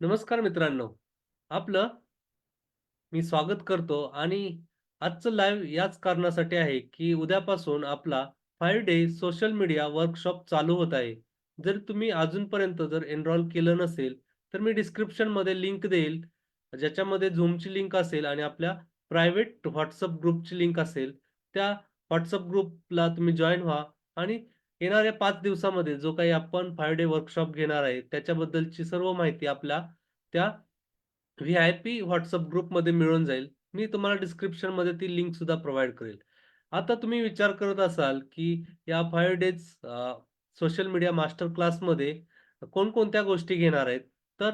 नमस्कार मित्रांनो. आपलं मी स्वागत करतो आणि आजचं लाईव्ह याच कारणासाठी आहे, की उद्यापासून आपला five day social media workshop चालू होत आहे. जर तुम्ही अजूनपर्यंत जर एनरोल केलं नसेल, तर मी डिस्क्रिप्शनमध्ये लिंक देईल, ज्याच्यामध्ये झूमची लिंक असेल आणि आपल्या प्रायव्हेट व्हॉट्सअप ग्रुपची लिंक असेल. त्या व्हॉट्सअप ग्रुपला तुम्ही जॉईन व्हा आणि येणाऱ्या पाच दिवसामध्ये जो काही आपण फायव्ह डे वर्कशॉप घेणार आहे, त्याच्याबद्दलची सर्व माहिती आपल्या त्या व्ही-आय-पी व्हॉट्सअप ग्रुपमध्ये मिळून जाईल. मी तुम्हाला डिस्क्रिप्शनमध्ये ती लिंक सुद्धा प्रोव्हाइड करेल. आता तुम्ही विचार करत असाल, की या five days social media master क्लासमध्ये कोणकोणत्या गोष्टी घेणार आहेत? तर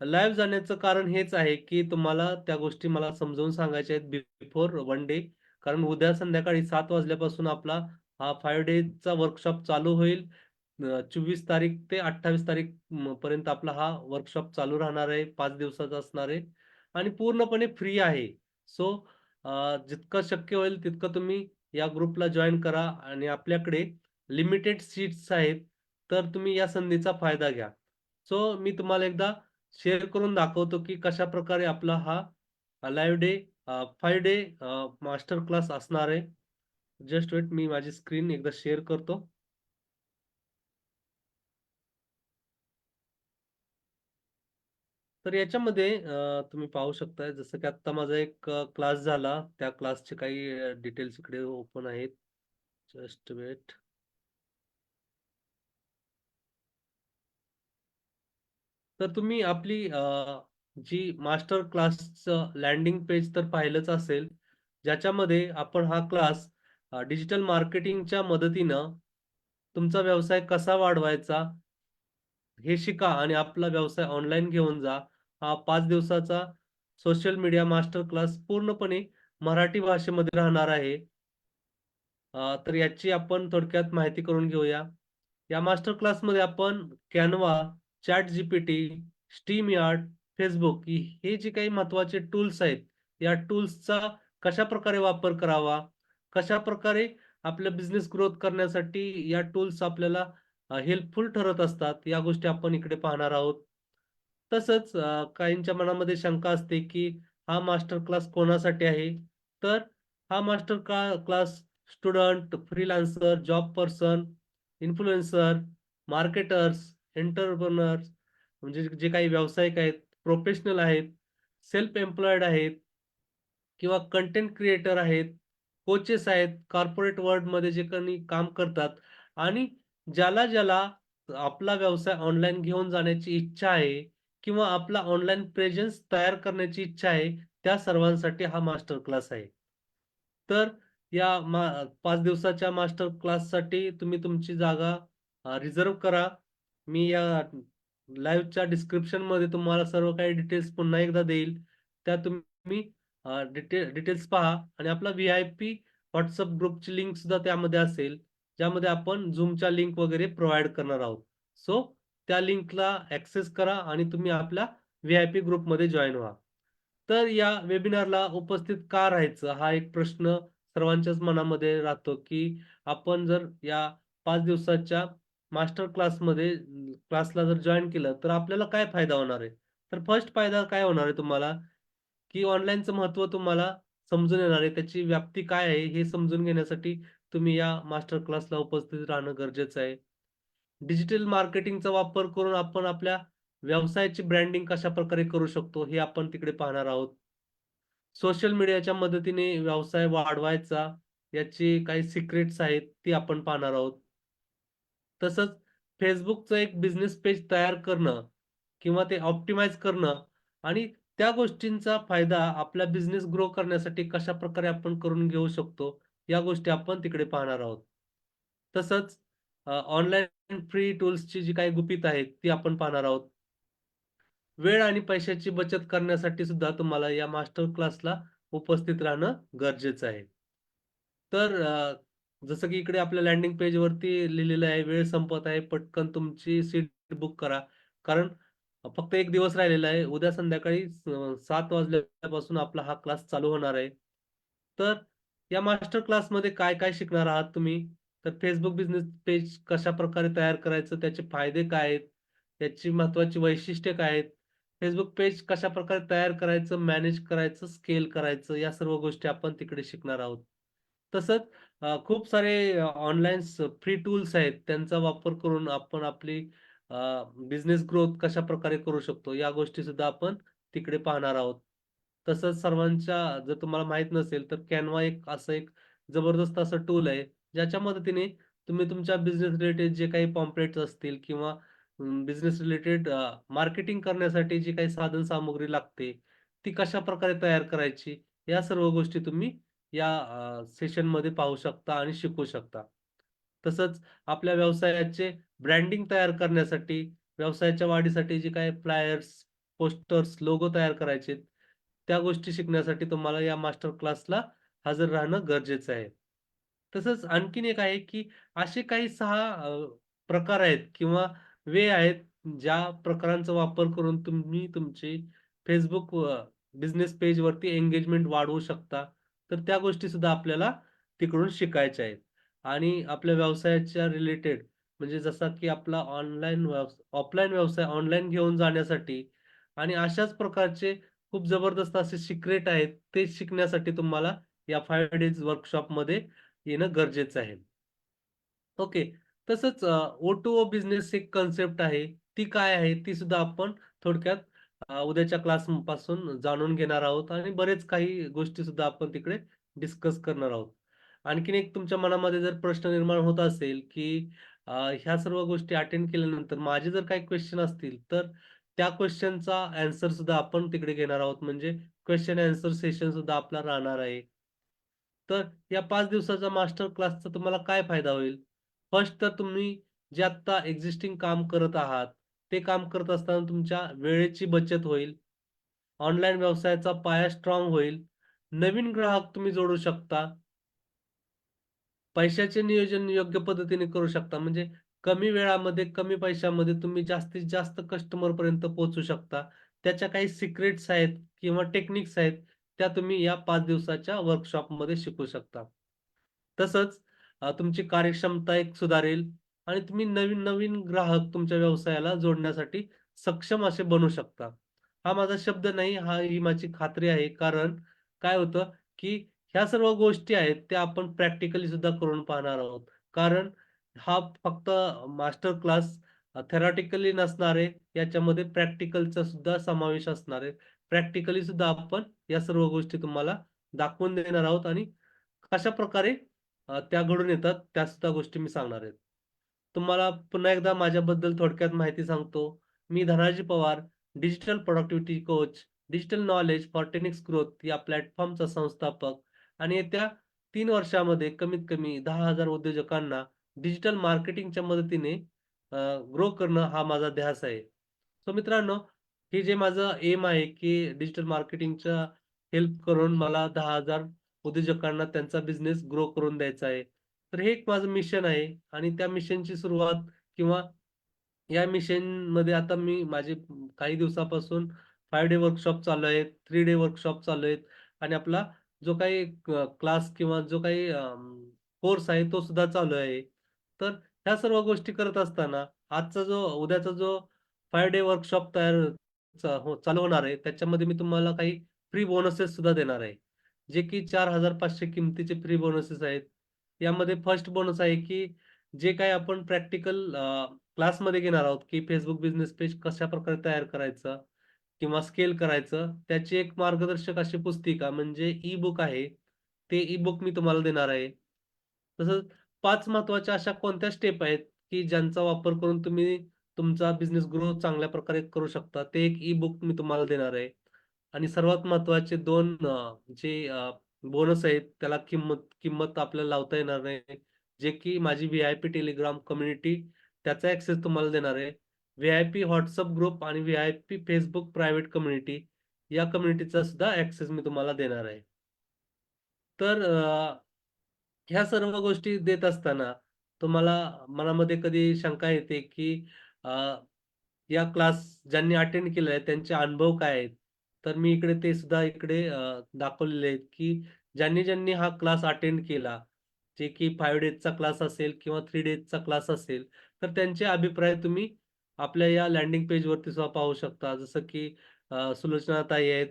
लाईव्ह जाण्याचं कारण हेच आहे, की तुम्हाला त्या गोष्टी मला समजावून सांगायच्या आहेत बिफोर वन डे. कारण उद्या संध्याकाळी सात वाजल्यापासून आपला हा 5 डेजचा वर्कशॉप चालू होईल. चोवीस तारीख ते 28 तारीख पर्यंत आपला हा वर्कशॉप चालू राहणार आहे. पाच दिवसाचा असणार आहे आणि पूर्णपणे फ्री आहे. सो जितकं शक्य होईल तितकं तुम्ही या ग्रुपला जॉईन करा आणि आपल्याकडे लिमिटेड सीट्स आहेत. तर तुम्ही या संधीचा फायदा घ्या. सो मी तुम्हाला एकदा शेअर करून दाखवतो, की कशा प्रकारे आपला हा live day five day master class असणार आहे. जस्ट वेट मी माझी स्क्रीन एकदा शेअर करतो. तर याच्यामध्ये तुम्ही पाहू शकताय जसं की आत्ता माझा एक क्लास झाला. त्या क्लासचे काही डिटेल्स इकडे ओपन आहेत. Just wait. तर तुम्ही आपली जी मास्टर क्लासचं लँडिंग पेज तर पाहिलंच असेल, ज्याच्यामध्ये आपण हा क्लास डिजिटल मार्केटिंगच्या मदतीनं तुमचा व्यवसाय कसा वाढवायचा हे शिका आणि आपला व्यवसाय ऑनलाईन घेऊन जा. हा पाच दिवसाचा सोशल मीडिया मास्टर क्लास पूर्णपणे मराठी भाषेमध्ये राहणार आहे. तर याची आपण थोडक्यात माहिती करून घेऊया. या मास्टर क्लासमध्ये आपण Canva ChatGPT StreamYard Facebook हे जे काही महत्त्वाचे टूल्स आहेत, या टूल्सचा कशा प्रकारे वापर करावा, कशाप्रकारे आपला बिझनेस ग्रोथ करण्यासाठी या टूल्स आपल्याला हेल्पफुल ठरत असतात, या गोष्टी आपण इकडे पाहणार आहोत. तसंच काहींच्या मनामध्ये शंका असते, की हा मास्टर क्लास कोणासाठी आहे? तर हा मास्टर का class student, freelancer, job person, influencer, marketers, entrepreneurs म्हणजे जे काही व्यावसायिक आहेत, प्रोफेशनल आहेत, सेल्फ एम्प्लॉईड आहेत किंवा कंटेंट क्रिएटर आहेत, कोचेस आहेत, कॉर्पोरेट वर्ल्डमध्ये जे कोणी काम करतात आणि ज्याला, ज्याला आपला व्यवसाय ऑनलाईन घेऊन जाण्याची इच्छा आहे किंवा आपला ऑनलाईन प्रेझेन्स तयार करण्याची इच्छा आहे, त्या सर्वांसाठी हा मास्टर क्लास आहे. तर या मा पाच दिवसाच्या मास्टर क्लाससाठी तुम्ही तुमची जागा रिझर्व करा. मी या लाईव्हच्या डिस्क्रिप्शनमध्ये तुम्हाला सर्व काही डिटेल्स पुन्हा एकदा देईल. त्या तुम्ही डिटेल डिटेल्स पहा आणि आपला व्ही-आय-पी व्हॉट्सअप ग्रुपची लिंक सुद्धा त्यामध्ये असेल, ज्यामध्ये आपण झूमच्या लिंक वगैरे प्रोव्हाइड करणार आहोत. सो त्या लिंकला ऍक्सेस करा आणि तुम्ही आपल्या व्ही-आय-पी ग्रुपमध्ये जॉईन व्हा. तर या वेबिनारला उपस्थित का राहायचं? हा एक प्रश्न सर्वांच्याच मनामध्ये राहतो, की आपण जर या पाच दिवसाच्या मास्टर क्लासमध्ये क्लासला जर जॉईन केलं, तर आपल्याला काय फायदा होणार आहे? तर फर्स्ट फायदा काय होणार आहे तुम्हाला, की ऑनलाईनचं महत्त्व तुम्हाला समजून येणार आहे. त्याची व्याप्ती काय आहे, हे समजून घेण्यासाठी तुम्ही या मास्टर क्लासला उपस्थित राहणं गरजेचं आहे. डिजिटल मार्केटिंगचा वापर करून आपण आपल्या व्यवसायाची ब्रँडिंग कशा प्रकारे करू शकतो, हे आपण तिकडे पाहणार आहोत. सोशल मीडियाच्या मदतीने व्यवसाय वाढवायचा, याची काही सिक्रेट्स आहेत, ती आपण पाहणार आहोत. तसंच फेसबुकचं एक बिझनेस पेज तयार करणं किंवा ते ऑप्टिमाइज करणं आणि त्या गोष्टींचा फायदा आपला बिझनेस ग्रो करण्यासाठी कशा प्रकारे आपण करून घेऊ शकतो, या गोष्टी आपण तिकडे पाहणार आहोत. तसंच ऑनलाईन फ्री टूल्सची जी काही गुपित आहेत, ती आपण पाहणार आहोत. वेळ आणि पैशाची बचत करण्यासाठी सुद्धा तुम्हाला या मास्टर क्लासला उपस्थित राहणं गरजेचं आहे. तर जसं की इकडे आपल्या लँडिंग पेजवरती लिहिलेलं आहे, वेळ संपत आहे, पटकन तुमची सीट बुक करा. कारण फक्त एक दिवस राहिलेला आहे. उद्या संध्याकाळी सात वाजल्यापासून आपला हा क्लास चालू होणार आहे. तर या मास्टर क्लासमध्ये काय-काय शिकणार आहात तुम्ही? तर फेसबुक बिझनेस पेज कशा प्रकारे तयार करायचं, त्याचे फायदे काय आहेत? त्याची महत्वाची वैशिष्ट्ये काय आहेत? फेसबुक पेज कशा प्रकारे तयार करायचं, मॅनेज करायचं, स्केल करायचं या सर्व गोष्टी आपण तिकडे शिकणार आहोत. तसंच खूप सारे ऑनलाईन फ्री टूल्स आहेत. त्यांचा वापर करून आपण आपली बिझनेस ग्रोथ कशा प्रकारे करू शकतो, या गोष्टीसुद्धा आपण तिकडे पाहणार आहोत. तसंच सर्वांच्या जर तुम्हाला माहीत नसेल, तर कॅनवा एक असं एक जबरदस्त असं टूल आहे, ज्याच्या मदतीने तुम्ही तुमच्या बिझनेस रिलेटेड जे काही पॉम्पलेट्स असतील किंवा बिझनेस रिलेटेड मार्केटिंग करण्यासाठी जी काही साधनसामुग्री लागते, ती कशा प्रकारे तयार करायची, या सर्व गोष्टी तुम्ही या सेशनमध्ये पाहू शकता आणि शिकू शकता. तसंच आपल्या व्यवसायाचे ब्रँडिंग तयार करण्यासाठी, व्यवसायाच्या वाढीसाठी जे काही फ्लायर्स, पोस्टर्स, लोगो तयार करायचे त्या गोष्टी शिकण्यासाठी तुम्हाला या मास्टर क्लासला हजर राहणं गरजेचं आहे. तसंच आणखीन एक आहे, की असे काही सहा प्रकार आहेत किंवा वे आहेत, ज्या प्रकारांचा वापर करून तुम्ही तुमची फेसबुक बिझनेस पेजवरती एंगेजमेंट वाढवू शकता. तर त्या गोष्टी सुद्धा आपल्याला तिकडून शिकायच्या आहेत. आणि आपल्या व्यवसायाच्या रिलेटेड म्हणजे जसा की आपला ऑनलाईन ऑफलाईन व्यवसाय ऑनलाईन घेऊन जाण्यासाठी आणि अशाच प्रकारचे खूप जबरदस्त असे सिक्रेट आहेत, ते शिकण्यासाठी तुम्हाला या फायव्ह डेज वर्कशॉपमध्ये येणं गरजेचं आहे. ओके. तसंच ओ-टू-ओ बिझनेस एक कन्सेप्ट आहे. ती काय आहे? ती सुद्धा आपण थोडक्यात उद्याच्या क्लासपासून जाणून घेणार आहोत आणि बरेच काही गोष्टी सुद्धा आपण तिकडे डिस्कस करणार आहोत. आणखीन एक तुमच्या मनामध्ये जर प्रश्न निर्माण होत असेल, की ह्या सर्व गोष्टी अटेंड केल्यानंतर माझे जर काही क्वेश्चन असतील, तर त्या क्वेश्चनचा अँसर सुद्धा आपण तिकडे घेणार आहोत. म्हणजे क्वेश्चन अँसर सेशन सुद्धा आपला राहणार आहे. तर या पाच दिवसाचा मास्टर क्लासचा तुम्हाला काय फायदा होईल? फर्स्ट तर तुम्ही जे आत्ता एक्झिस्टिंग काम करत आहात, ते काम करत असताना तुमच्या वेळेची बचत होईल. ऑनलाईन व्यवसायाचा पाया स्ट्रॉंग होईल. नवीन ग्राहक तुम्ही जोडू शकता. पैशाचे नियोजन योग्य पद्धतीने करू शकता. म्हणजे कमी वेळामध्ये, कमी पैशामध्ये तुम्ही जास्तीत जास्त कस्टमरपर्यंत पोहोचू शकता. त्याच्या काही सिक्रेट्स आहेत किंवा टेक्निक्स आहेत, त्या तुम्ही या पाच दिवसाच्या वर्कशॉपमध्ये शिकू शकता. तसंच तुमची कार्यक्षमता एक सुधारेल आणि तुम्ही नवीन-नवीन ग्राहक तुमच्या व्यवसायाला जोडण्यासाठी सक्षम असे बनू शकता. हा माझा शब्द नाही, हा ही माझी खात्री आहे. कारण काय होतं, की ह्या सर्व गोष्टी आहेत, त्या आपण प्रॅक्टिकली सुद्धा करून पाहणार आहोत. कारण हा फक्त मास्टर क्लास थेरॉटिकली नसणार आहे. याच्यामध्ये प्रॅक्टिकलचा सुद्धा समावेश असणार आहे. प्रॅक्टिकली सुद्धा आपण या सर्व गोष्टी तुम्हाला दाखवून देणार आहोत आणि कशा प्रकारे त्या घडून येतात, त्या सुद्धा गोष्टी मी सांगणार आहेत तुम्हाला पुन्हा एकदा माझ्याबद्दल थोडक्यात माहिती सांगतो. मी Dhanaji Pawar, digital productivity coach, digital knowledge for 10x growth या प्लॅटफॉर्मचा संस्थापक आणि येत्या तीन वर्षामध्ये कमीत कमी दहा हजार उद्योजकांना डिजिटल मार्केटिंगच्या मदतीने ग्रो करणं हा माझा ध्यास आहे. सो मित्रांनो, हे जे माझं एम आहे, की डिजिटल मार्केटिंगच्या हेल्प करून मला दहा हजार उद्योजकांना त्यांचा बिझनेस ग्रो करून द्यायचा आहे. तर हे एक माझं मिशन आहे आणि त्या मिशनची सुरुवात किंवा या मिशनमध्ये आता मी माझे काही दिवसापासून फाय डे वर्कशॉप चालू आहेत, थ्री डे वर्कशॉप चालू आहेत आणि आपला जो काही क्लास किंवा जो काही कोर्स आहे तो सुद्धा चालू आहे. तर ह्या सर्व गोष्टी करत असताना आजचा जो उद्याचा जो फाय डे वर्कशॉप तयार चा हो आहे, त्याच्यामध्ये मी तुम्हाला काही फ्री बोनसेस सुद्धा देणार आहे. जे की 4,500 किमतीचे फ्री बोनसेस आहेत. यामध्ये फर्स्ट बोनस आहे, की जे काही आपण प्रॅक्टिकल क्लासमध्ये घेणार आहोत, की फेसबुक बिझनेस पेज कशाप्रकारे तयार करायचं किंवा स्केल करायचं, त्याची एक मार्गदर्शक अशी पुस्तिका म्हणजे ई बुक आहे. ते ई बुक मी तुम्हाला देणार आहे. तसंच पाच महत्त्वाच्या अशा कोणत्या स्टेप आहेत, की ज्यांचा वापर करून तुम्ही तुमचा बिझनेस ग्रो चांगल्या प्रकारे करू शकता. ते एक ई बुक मी तुम्हाला देणार आहे. आणि सर्वात महत्त्वाचे दोन जे बोनस आहेत, त्याला किंमत किंमत आपल्याला लावता येणार नाही. जे की माझी व्ही-आय-पी टेलिग्राम कम्युनिटी त्याचा ऍक्सेस तुम्हाला देणार आहे. व्ही-आय-पी व्हॉट्सअप ग्रुप आणि व्ही-आय-पी फेसबुक प्रायव्हेट कम्युनिटी या कम्युनिटीचा सुद्धा ऍक्सेस मी तुम्हाला देणार आहे. तर ह्या सर्व गोष्टी देत असताना तुम्हाला मनामध्ये कधी शंका येते, की या क्लास ज्यांनी अटेंड केले आहे त्यांचे अनुभव काय आहेत? तर मी इकडे ते सुद्धा इकडे दाखवलेले आहेत, की ज्यांनी-ज्यांनी हा क्लास अटेंड केला, जे की 5 डेजचा क्लास असेल किंवा थ्री डेजचा क्लास असेल, तर त्यांचे अभिप्राय तुम्ही आपल्या या लँडिंग पेजवरती सुद्धा पाहू शकता. जसं की सुलोचनाताई आहेत.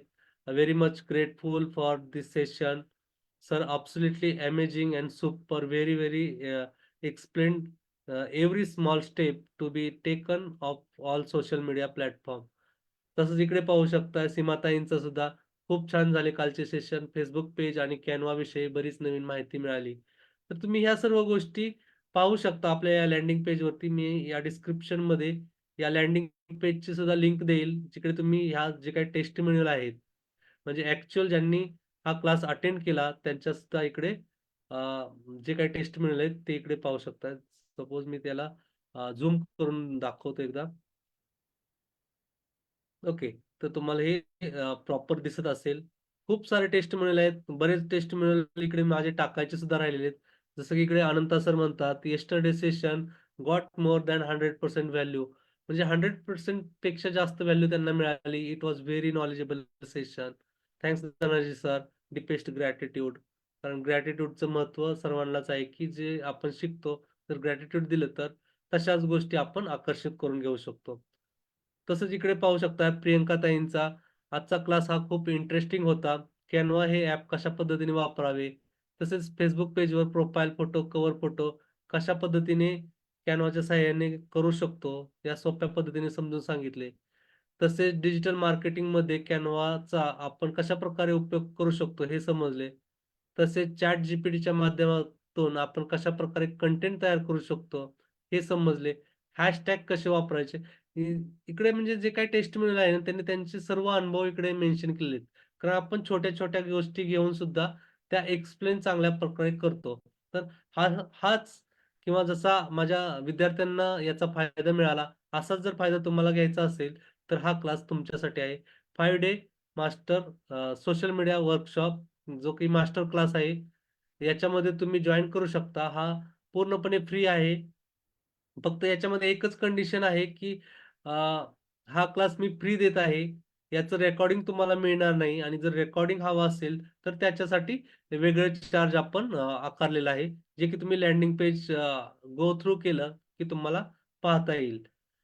Very much grateful for this session. Sir absolutely amazing and super. Very, very explain every small step to be taken of all social media platform. तसंच इकडे पाहू शकता सीमाताईंचं सुद्धा खूप छान झाले कालचे सेशन. फेसबुक पेज आणि कॅनवा विषयी बरीच नवीन माहिती मिळाली. तर तुम्ही ह्या सर्व गोष्टी पाहू शकता आपल्या या लँडिंग पेजवरती. मी या डिस्क्रिप्शनमध्ये या लँडिंग पेजची सुद्धा लिंक देईल, जिकडे तुम्ही ह्या जे काही टेस्ट आहेत, म्हणजे ऍक्च्युअल ज्यांनी हा क्लास अटेंड केला त्यांच्या सुद्धा इकडे जे काही टेस्ट आहेत ते इकडे पाहू शकता. सपोज मी त्याला झूम करून दाखवतो एकदा. ओके. तर तुम्हाला हे प्रॉपर दिसत असेल. खूप सारे टेस्ट मिळाले आहेत. बरेच टेस्ट मिळाले इकडे माझे टाकायचे सुद्धा राहिलेले आहेत. जसं की इकडे अनंता सर म्हणतात, "yesterday session got more than 100% value." म्हणजे 100% पेक्षा जास्त व्हॅल्यू त्यांना मिळाली. It was very knowledgeable session. Thanks Dhanaji sir. Deepest gratitude. कारण ग्रॅटिट्यूडचं महत्त्व सर्वांनाच आहे, की जे आपण शिकतो, जर ग्रॅटिट्यूड दिलं तर तशाच गोष्टी आपण आकर्षित करून घेऊ शकतो. तसंच इकडे पाहू शकता प्रियंका ताईंचा आजचा क्लास हा खूप इंटरेस्टिंग होता. कॅनवा हे ॲप कशा पद्धतीने वापरावे, तसेच फेसबुक पेजवर प्रोफाइल फोटो, कव्हर फोटो कशा पद्धतीने कॅनवाच्या सहाय्याने करू शकतो, या सोप्या पद्धतीने समजून सांगितले. तसेच डिजिटल मार्केटिंगमध्ये कॅनवाचा आपण कशा प्रकारे उपयोग करू शकतो हे समजले. तसेच चॅट ChatGPTच्या माध्यमातून आपण कशा प्रकारे कंटेंट तयार करू शकतो हे समजले. हॅशटॅग कसे वापरायचे इकडे म्हणजे जे काही टेस्ट मिळेल आहे ना, त्यांनी त्यांचे सर्व अनुभव इकडे मेन्शन केलेत आहेत. कारण आपण छोट्या-छोट्या गोष्टी घेऊन सुद्धा त्या एक्सप्लेन चांगल्या प्रकारे करतो. तर हा हाच किंवा जसा माझ्या विद्यार्थ्यांना याचा फायदा मिळाला, असाच जर फायदा तुम्हाला घ्यायचा असेल, तर हा क्लास तुमच्यासाठी आहे. Five day master social media workshop जो की मास्टर क्लास आहे. याच्यामध्ये तुम्ही जॉईन करू शकता. हा पूर्णपणे फ्री आहे. फक्त याच्यामध्ये एकच कंडिशन आहे, की आ, हा क्लास मी फ्री देत आहे. याचं रेकॉर्डिंग तुम्हाला मिळणार नाही आणि जर रेकॉर्डिंग हवं असेल, तर त्याच्यासाठी वेगळे चार्ज आपण आकारलेला आहे. जे की तुम्ही लँडिंग पेज गो थ्रू केलं, की तुम्हाला पाहता येईल.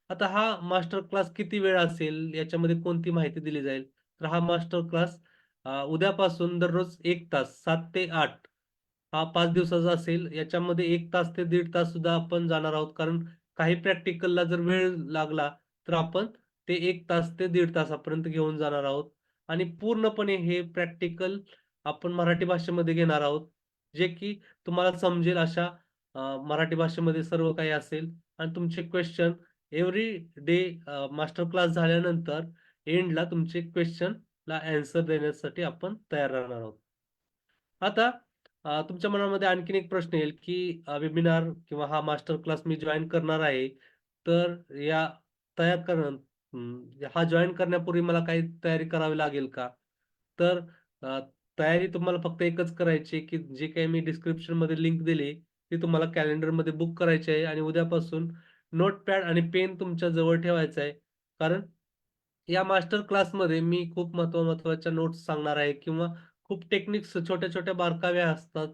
आता हा मास्टर क्लास किती वेळ असेल, याच्यामध्ये कोणती माहिती दिली जाईल? तर हा मास्टर क्लास उद्यापासून दररोज एक तास सात ते आठ हा पाच दिवसाचा असेल. याच्यामध्ये एक तास ते दीड तास सुद्धा आपण जाणार आहोत. कारण काही प्रॅक्टिकलला जर वेळ लागला, तर आपण ते एक तास ते दीड तासापर्यंत घेऊन जाणार आहोत आणि पूर्णपणे हे प्रॅक्टिकल आपण मराठी भाषेमध्ये घेणार आहोत. जे की तुम्हाला समजेल अशा मराठी भाषेमध्ये सर्व काही असेल आणि तुमचे question every day master class झाल्यानंतर एंडला तुमचे क्वेश्चनला ॲन्सर देण्यासाठी आपण तयार राहणार आहोत. आता तुमच्या मनामध्ये आणखीन एक प्रश्न येईल, की वेबिनार किंवा हा मास्टर क्लास मी जॉईन करणार आहे. तर या तयार करणं हा जॉईन करण्यापूर्वी मला काही तयारी करावी लागेल का? तर तयारी तुम्हाला फक्त एकच करायची आहे, की जे काही मी डिस्क्रिप्शनमध्ये लिंक दिली, ती तुम्हाला कॅलेंडरमध्ये बुक करायची आहे आणि उद्यापासून नोटपॅड आणि पेन तुमच्या जवळ ठेवायचा आहे. कारण या मास्टर क्लासमध्ये मी खूप महत्त्व महत्त्वाच्या नोट्स सांगणार आहे किंवा खूप टेक्निक्स छोट्या-छोट्या बारकाव्या असतात.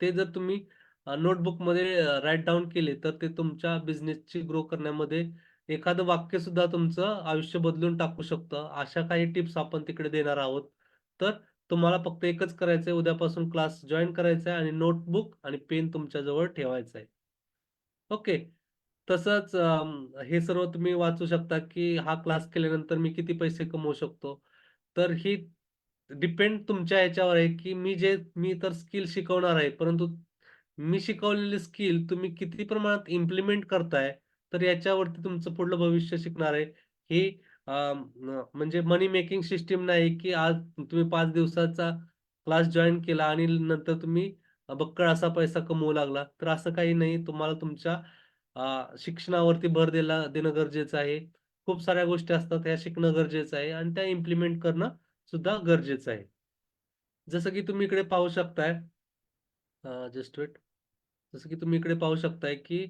ते जर तुम्ही नोटबुकमध्ये राईट डाऊन केले, तर ते तुमच्या बिझनेसची ग्रो करण्यामध्ये एखादं वाक्य सुद्धा तुमचं आयुष्य बदलून टाकू शकतं. अशा काही टिप्स आपण तिकडे देणार आहोत. तर तुम्हाला फक्त एकच करायचं आहे, उद्यापासून क्लास जॉईन करायचा आहे आणि नोटबुक आणि पेन तुमच्याजवळ ठेवायचं ठेवायचा आहे. ओके. तसंच हे सर्व तुम्ही वाचू शकता, की हा क्लास केल्यानंतर मी किती पैसे कमवू शकतो. तर ही डिपेंड तुमच्या ह्याच्यावर आहे, की मी जे मी तर स्किल शिकवणार आहे, परंतु मी शिकवलेली स्किल तुम्ही किती प्रमाणात इम्प्लिमेंट करताय, तर याच्यावरती तुमचं पुढलं भविष्य शिकणार आहे. ही म्हणजे मनी मेकिंग सिस्टीम नाही, की आज तुम्ही पाच दिवसाचा क्लास जॉईन केला आणि नंतर तुम्ही बक्कळ असा पैसा कमवू लागला. तर असं काही नाही. तुम्हाला तुमच्या शिक्षणावरती भर दिला देणं गरजेचं आहे. खूप साऱ्या गोष्टी असतात, ह्या शिकणं गरजेचं आहे आणि त्या इम्प्लिमेंट करणं सुद्धा गरजेचं आहे. जसं की तुम्ही इकडे पाहू शकताय जस्ट वेट. जसं की तुम्ही इकडे पाहू शकताय, की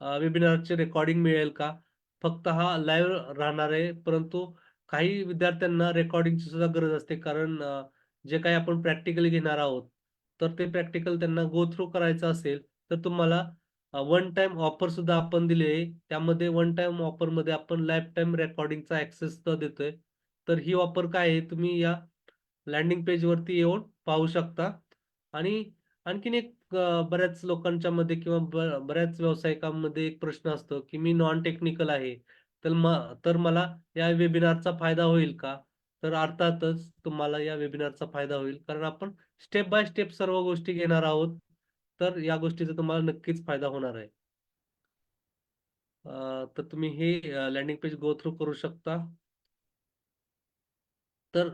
वेबिनारचे रेकॉर्डिंग मिळेल का? फक्त हा लाईव्ह राहणार आहे. परंतु काही विद्यार्थ्यांना रेकॉर्डिंगची सुद्धा गरज असते. कारण जे काही आपण प्रॅक्टिकली घेणार आहोत, तर ते प्रॅक्टिकल त्यांना गो थ्रू करायचं असेल, तर तुम्हाला वन टाईम ऑफर सुद्धा आपण दिली आहे. त्यामध्ये वन टाइम ऑफरमध्ये आपण लाईफटाईम रेकॉर्डिंगचा ऍक्सेस देतोय. तर ही ऑफर काय आहे तुम्ही या लँडिंग पेज वरती येऊन पाहू शकता आणि आणखीन एक बऱ्याच लोकांच्या मध्ये किंवा बऱ्याच व्यावसायिकांमध्ये एक प्रश्न असतो, की मी नॉन टेक्निकल आहे. तर म तर मला या वेबिनारचा फायदा होईल का? तर अर्थातच तुम्हाला या वेबिनारचा फायदा होईल. कारण आपण स्टेप बाय स्टेप सर्व गोष्टी घेणार आहोत. तर या गोष्टीचा तुम्हाला नक्कीच फायदा होणार आहे. तर तुम्ही हे लँडिंग पेज गो थ्रू करू शकता. तर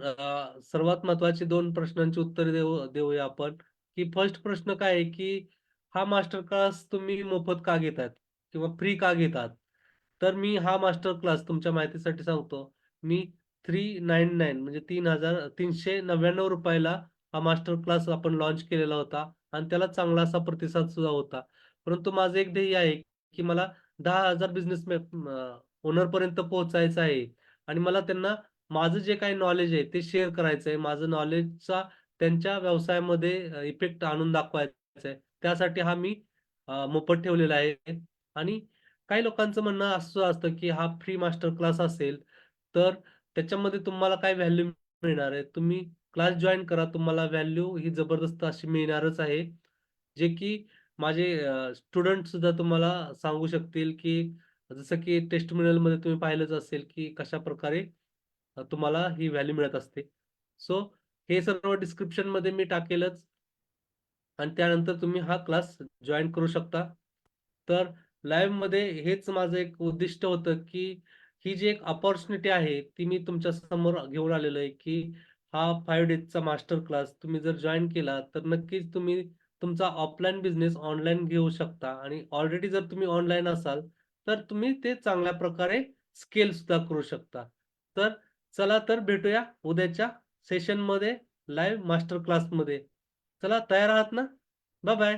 सर्वात महत्त्वाचे दोन प्रश्नांची उत्तरे देऊ देऊया आपण, की फर्स्ट प्रश्न काय आहे, की हा मास्टर क्लास तुम्ही मोफत का घेतात किंवा फ्री का घेतात? तर मी हा मास्टर क्लास तुमच्या माहितीसाठी सांगतो. मी 399 म्हणजे तीन हजार तीनशे नव्याण्णव रुपयाला हा मास्टर क्लास आपण लॉन्च केलेला होता आणि त्याला चांगला असा प्रतिसाद सुद्धा होता. परंतु माझं एक ध्येय आहे, की मला 10,000 बिझनेसमॅन अ, ओनरपर्यंत पोहोचायचं आहे आणि मला त्यांना माझं जे काही नॉलेज आहे ते शेअर करायचं आहे. माझं नॉलेजचा त्यांच्या व्यवसायामध्ये इफेक्ट आणून दाखवायचा आहे. त्यासाठी हा मी मोफत ठेवलेला आहे आणि काही लोकांचं म्हणणं असं असतं, की हा फ्री मास्टर क्लास असेल, तर त्याच्यामध्ये तुम्हाला काय व्हॅल्यू मिळणार आहे? तुम्ही क्लास जॉईन करा. तुम्हाला व्हॅल्यू ही जबरदस्त अशी मिळणारच आहे. जे की माझे स्टुडंट सुद्धा तुम्हाला सांगू शकतील, की जसं की टेस्टमध्ये तुम्ही पाहिलंच असेल, की कशा प्रकारे तुम्हाला ही व्हॅल्यू मिळत असते. सो हे सर्व डिस्क्रिप्शनमध्ये मी टाकेलच. आणि त्यानंतर तुम्ही हा क्लास जॉईन करू शकता. तर लाईव्हमध्ये हेच माझं एक उद्दिष्ट होतं, की ही जी एक अपॉर्च्युनिटी आहे, ती मी तुमच्यासमोर घेऊन आलेलो आहे, की हा फाईव्ह डेजचा मास्टर क्लास तुम्ही जर जॉईन केला, तर नक्कीच तुम्ही तुमचा ऑफलाईन बिझनेस ऑनलाईन घेऊ शकता आणि ऑलरेडी जर तुम्ही ऑनलाईन असाल, तर तुम्ही ते चांगल्या प्रकारे स्केल सुद्धा करू शकता. तर चला तर भेटूया उद्याच्या सेशनमध्ये लाईव्ह मास्टर क्लासमध्ये चला तयार आहात ना? Bye bye.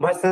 मस्त